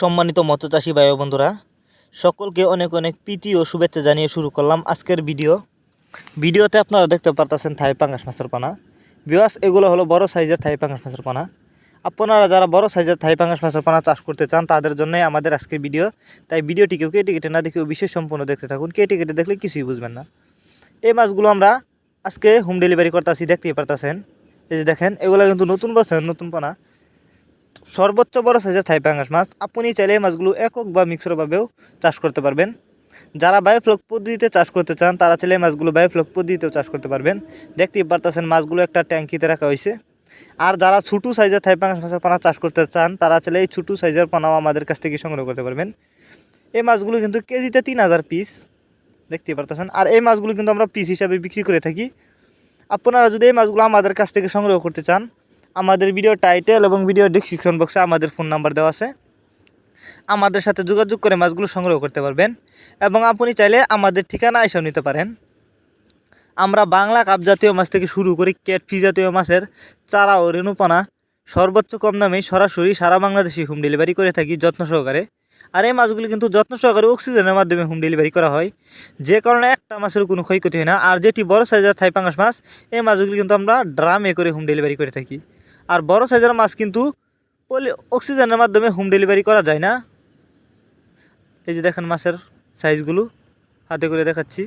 সম্মানিত মৎস্যচাষী ভাই বন্ধুরা, সকলকে অনেক অনেক প্রীতি ও শুভেচ্ছা জানিয়ে শুরু করলাম আজকের ভিডিও। ভিডিওতে আপনারা দেখতে পারতেছেন থাই পাঙ্গাস মাছের পানা। বিওয়াস এগুলো হলো বড় সাইজের থাই পাঙ্গাস মাছের পানা। আপনারা যারা বড় সাইজের থাই পাঙ্গাস মাছের পানা চাষ করতে চান, তাদের জন্যই আমাদের আজকের ভিডিও। তাই ভিডিওটিকেও কেটে কেটে না দেখেও বিশেষ সম্পূর্ণ দেখতে থাকুন। কেটে কেটে দেখলে কিছুই বুঝবেন না। এই মাছগুলো আমরা আজকে হোম ডেলিভারি করতেছি, দেখতেই পারতেছেন। এই যে দেখেন, এগুলো কিন্তু নতুন বছর, নতুন পানা। সর্বোচ্চ বড় সাইজের থাই পাঙ্গাস মাছ আপনি চাইলে এই মাছগুলো একক বা মিক্সরভাবেও চাষ করতে পারবেন। যারা বায়োফ্লক পদ্ধতিতে চাষ করতে চান, তারা চাইলে মাছগুলো বায়োফ্লক পদ্ধতিতেও চাষ করতে পারবেন। দেখতেই পারতেছেন মাছগুলো একটা ট্যাঙ্কিতে রাখা হয়েছে। আর যারা ছোটো সাইজের থাই পাঙ্গাস মাছের পানা চাষ করতে চান, তারা চাইলে এই ছোটো সাইজের পানাও আমাদের কাছ থেকে সংগ্রহ করতে পারবেন। এই মাছগুলো কিন্তু কেজিতে তিন হাজার পিস দেখতেই পারতেছেন। আর এই মাছগুলো কিন্তু আমরা পিস হিসাবে বিক্রি করে থাকি। আপনারা যদি এই মাছগুলো আমাদের কাছ থেকে সংগ্রহ করতে চান আমাদের ভিডিও টাইটেল এবং ভিডিও ডিসক্রিপশন বক্সে আমাদের ফোন নাম্বার দেওয়া আছে। আমাদের সাথে যোগাযোগ করে মাছগুলো সংগ্রহ করতে পারবেন এবং আপনি চাইলে আমাদের ঠিকানা এসেও নিতে পারেন। আমরা বাংলা কাপ জাতীয় মাছ থেকে শুরু করে ক্যাটফি জাতীয় মাছের চারা ও রেণুপানা সর্বোচ্চ কম দামে সরাসরি সারা বাংলাদেশে হোম ডেলিভারি করে থাকি যত্ন সহকারে। আর এই মাছগুলি কিন্তু যত্ন সহকারে অক্সিজেনের মাধ্যমে হোম ডেলিভারি করা হয়। যে কারণে একটা মাছের কোনো ক্ষয়ক্ষতি হয় না। আর যেটি বড় সাইজের থাই মাছ, এই মাছগুলি কিন্তু আমরা ড্রামে করে হোম ডেলিভারি করে থাকি। আর বড় সাইজের মাছ কিন্তু পলি অক্সিজেনের মাধ্যমে হোম ডেলিভারি করা যায় না। এই যে দেখেন মাছের সাইজগুলো হাতে করে দেখাচ্ছি।